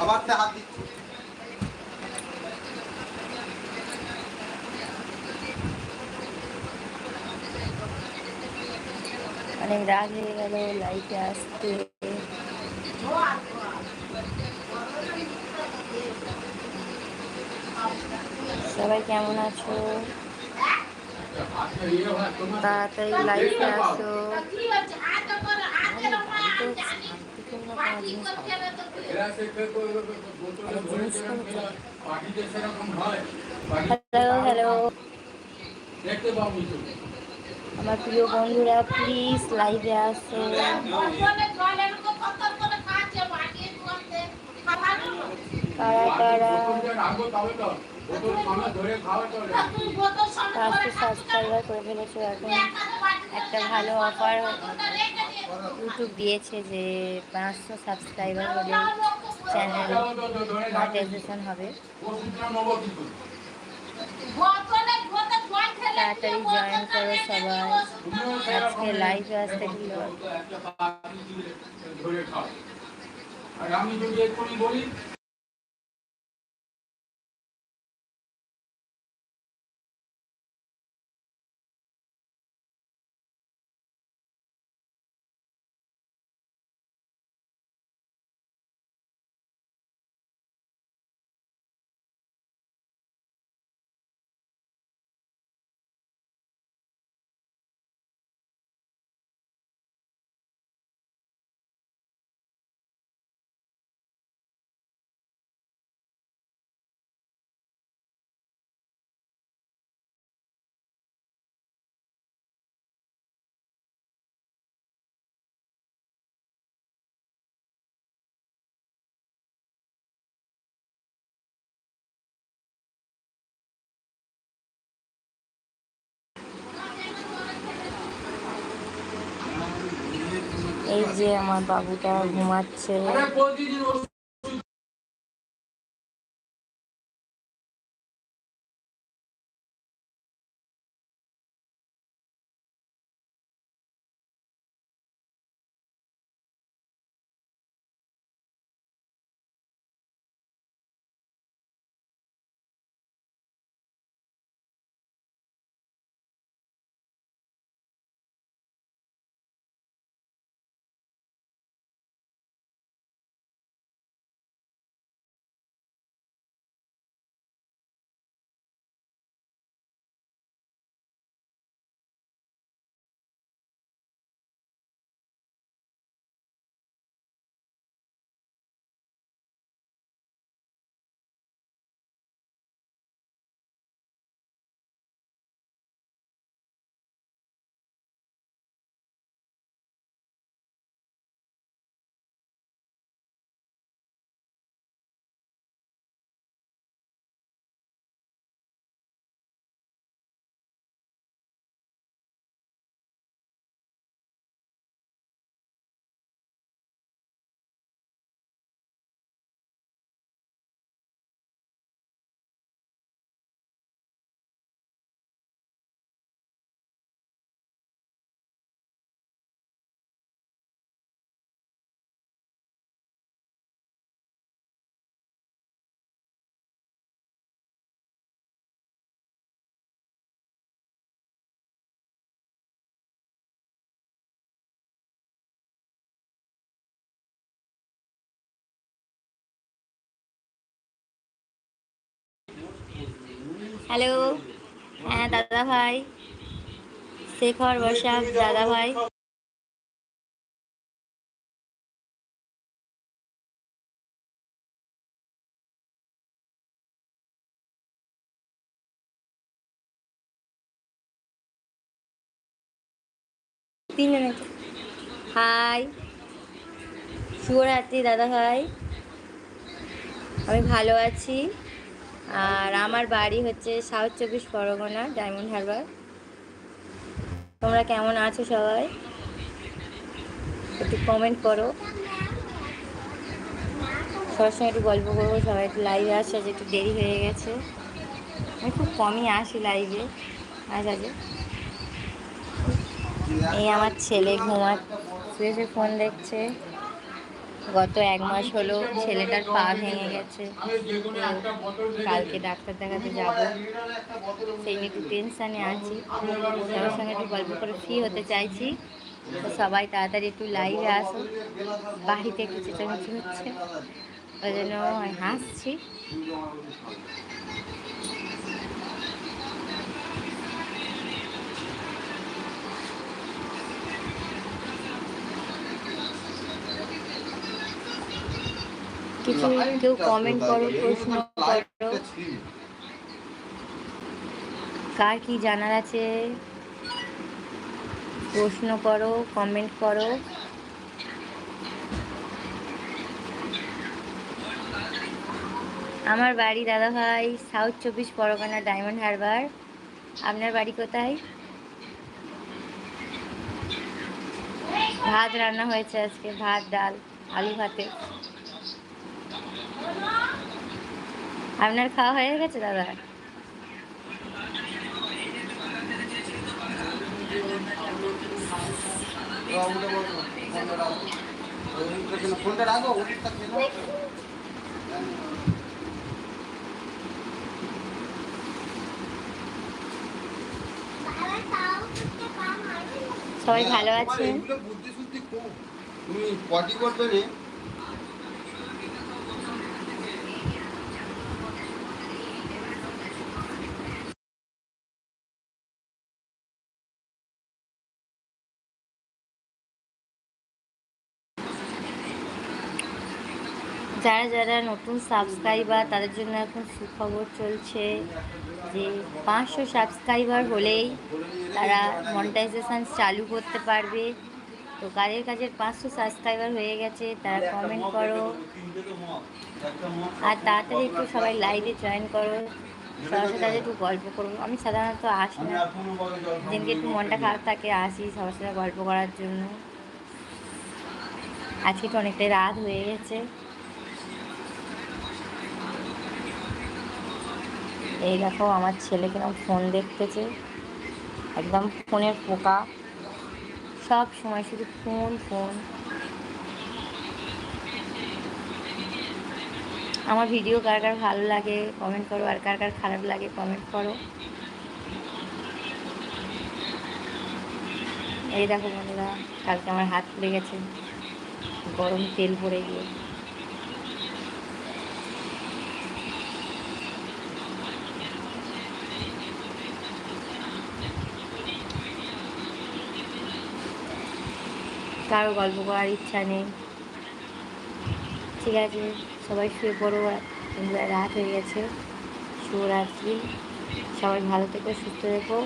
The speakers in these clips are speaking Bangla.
আবার তে হাত দিচ্ছি। অনেক রাগ হয়ে গেল লাইটে আসতে। সবাই কেমন আছো? তাড়াতাড়ি লাইটে আসো। হ্যালো আমার প্রিয় বন্ধুরা প্লিজ লাইভে আসো। কারা কারা? করে ফেলেছো এখন। একটা ভালো অফার ইউটিউব দিয়েছে যে পাঁচশো সাবস্ক্রাইবার হলে চ্যানেল মনিটাইজেশন হবে। তাড়াতাড়ি জয়েন করো সবাই। আজকে লাইভে আসতে আর আমি যদি এক্ষুনি বলি এই যে আমার বাবুটা ঘুমাচ্ছে। হ্যালো। হ্যাঁ দাদা ভাই। শেখর বসাক দাদা ভাই। তিনজনে হাই। শুভরাত্রি, দাদা ভাই। আমি ভালো আছি। আর আমার বাড়ি হচ্ছে সাউথ চব্বিশ পরগনা, ডায়মন্ড হারবার। তোমরা কেমন আছো সবাই? একটু কমেন্ট করো। সবার সঙ্গে একটু গল্প করব, সবাই একটু লাইভে আসছে, আজ একটু দেরি হয়ে গেছে। আমি খুব কমই আসি লাইভে আজ আজ এই আমার ছেলে ঘুমা শুয়ে ফোন দেখছে। গত এক মাস হলো ছেলেটার পা ভেঙে গেছে। কালকে ডাক্তার দেখাতে যাব। সেই নিয়ে একটু টেনশানে আছি। সবার সঙ্গে একটু গল্প করে ফ্রি হতে চাইছি। তো সবাই তাড়াতাড়ি একটু লাইভে আসুন। বাড়িতে একটু চেঁচামেচি হচ্ছে। ওই জন্য হাসছি। কিছু কেউ কমেন্ট করো, প্রশ্ন করো। কার কি জানার আছে? প্রশ্ন করো কমেন্ট করো। আমার বাড়ি দাদা ভাই সাউথ চব্বিশ পরগনা ডায়মন্ড হারবার। আপনার বাড়ি কোথায়? ভাত রান্না হয়েছে আজকে, ভাত, ডাল, আলু ভাতে। আপনার খাওয়া হয়ে গেছে দাদা? ফোনটা রাখো সবাই ভালো আছে বুদ্ধি শুদ্ধি খুব। তুমি পটি করবে যারা যারা নতুন সাবস্ক্রাইবার তাদের জন্য এখন সুখবর চলছে যে পাঁচশো সাবস্ক্রাইবার হলেই তারা মনিটাইজেশন চালু করতে পারবে। তো কাজের কাজের পাঁচশো সাবস্ক্রাইবার হয়ে গেছে, তারা কমেন্ট করো। আর তাড়াতাড়ি একটু সবাই লাইভে জয়েন করো। সবার সাথে একটু গল্প করব আমি সাধারণত আসি না। যেদিনকে একটু মনটা খারাপ থাকে, আসি সবার সাথে গল্প করার জন্য। আজকে তো অনেকটাই রাত হয়ে গেছে। এই দেখো, আমার ছেলে কিরম ফোন দেখতেছে। একদম ফোনের পোকা। সব সময় শুধু ফোন ফোন। আমার ভিডিও কার কার ভালো লাগে কমেন্ট করো। আর কার কার খারাপ লাগে কমেন্ট করো। এই দেখো বন্ধুরা, কালকে আমার হাত পুড়ে গেছে। গরম তেল পড়ে গিয়ে। কারও গল্প করার ইচ্ছা নেই। ঠিক আছে, সবাই শুয়ে পড়ো রাত হয়ে গেছে। শুভরাত্রি। সবাই ভালো থেকো, সুস্থ রেখো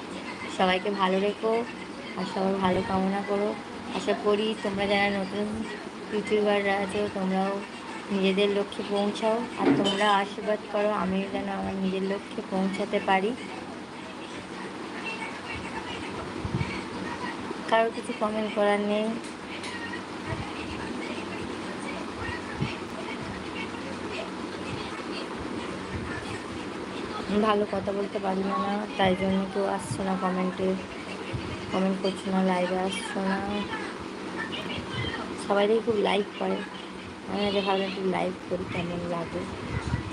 সবাইকে ভালো রেখো, আর সবাই ভালো কামনা করো। আশা করি তোমরা যারা নতুন ইউটিউবাররা আছো, তোমরাও নিজেদের লক্ষ্যে পৌঁছাও, আর তোমরা আশীর্বাদ করো, আমিও যেন আমার নিজের লক্ষ্যে পৌঁছাতে পারি। কারও কিছু কমেন্ট করার নেই। ভালো কথা বলতে পারি না, তাই জন্য কেউ আসছে না কমেন্টে। কমেন্ট করছ না লাইভে আসছো না। সবাই দেখি খুব লাইক করে। আমি আগে ভাবলাম একটু লাইভ করি, কেমন লাগে।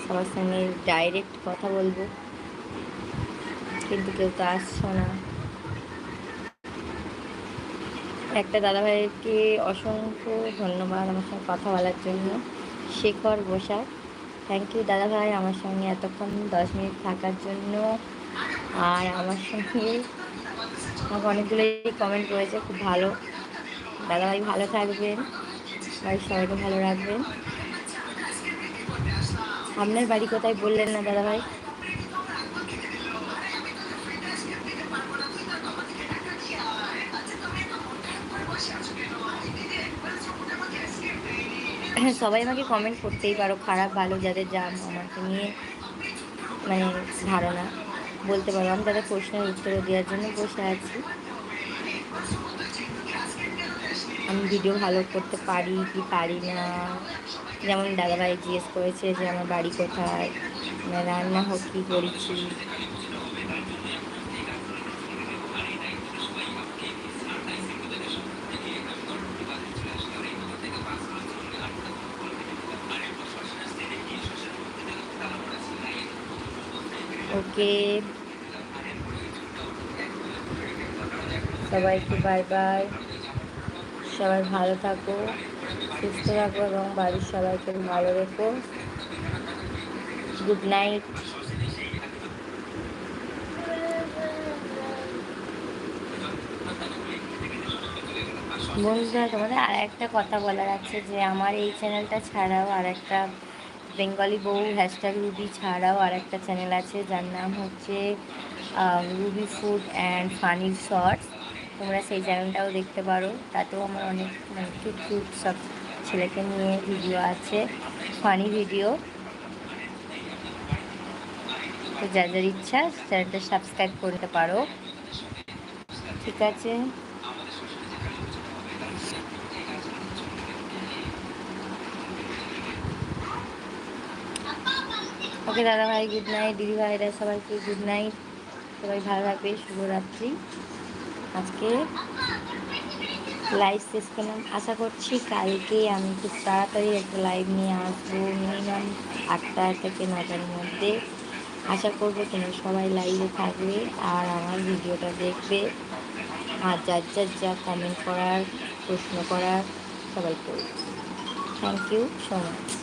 সবার সঙ্গে ডাইরেক্ট কথা বলব। কিন্তু কেউ তো আসছো না। একটা দাদাভাইকে অসংখ্য ধন্যবাদ আমার সঙ্গে কথা বলার জন্য। শেখর বসাক। থ্যাংক ইউ দাদা ভাই, আমার সঙ্গে এতক্ষণ দশ মিনিট থাকার জন্য। আর আমার সঙ্গে আমাকে অনেকগুলোই কমেন্ট করেছে, খুব ভালো। দাদা ভাই ভালো থাকবেন। বাড়ির সবাইকে ভালো রাখবেন। আপনার বাড়ি কোথায় বললেন না দাদাভাই হ্যাঁ সবাই আমাকে কমেন্ট করতেই পারো, খারাপ, ভালো, যাদের যা আমাকে নিয়ে মানে ধারণা, বলতে পারো। আমি তাদের প্রশ্নের উত্তর দেওয়ার জন্য বসে আছি। আমি ভিডিও ভালো করতে পারি কি পারি না? যেমন দাদাভাই জিজ্ঞেস করেছে যে, আমার বাড়ি কোথায়? রান্না হোক, কী করেছি? সবাইকে সবাইকে বাই বাই সবাই ভালো থাকো, সুস্থ থাকো এবং বাড়ির সবাইকে ভালো রেখো। গুড নাইট বন্ধুরা, তোমাদের আর একটা কথা বলার আছে যে, আমার এই চ্যানেলটা ছাড়াও আর একটা বেঙ্গলি বউ হ্যাশট্যাগ রুবি ছাড়াও আর একটা চ্যানেল আছে, যার নাম হচ্ছে Ruby food and funny shorts তোমরা সেই চ্যানেলটাও দেখতে পারো। তাতেও আমার অনেক মানে কিউট কিউট সব ছেলেকে নিয়ে ভিডিও আছে ফানি ভিডিও তো যার ইচ্ছা চ্যানেলটা সাবস্ক্রাইব করতে পারো। ঠিক আছে? ওকে দাদা ভাই গুড নাইট দিদি ভাইরা সবাইকে গুড নাইট সবাই ভালো থাকবে, শুভরাত্রি। আজকে লাইভ শেষ করলাম। আশা করছি কালকে আমি খুব তাড়াতাড়ি একটা লাইভ নিয়ে আসব মিনিমাম আটটা থেকে নটার মধ্যে। আশা করব তোমরা সবাই লাইভে থাকবে আর আমার ভিডিওটা দেখবে। আর যার যার যা কমেন্ট করার, প্রশ্ন করার সবাই করবে থ্যাংক ইউ সো মাচ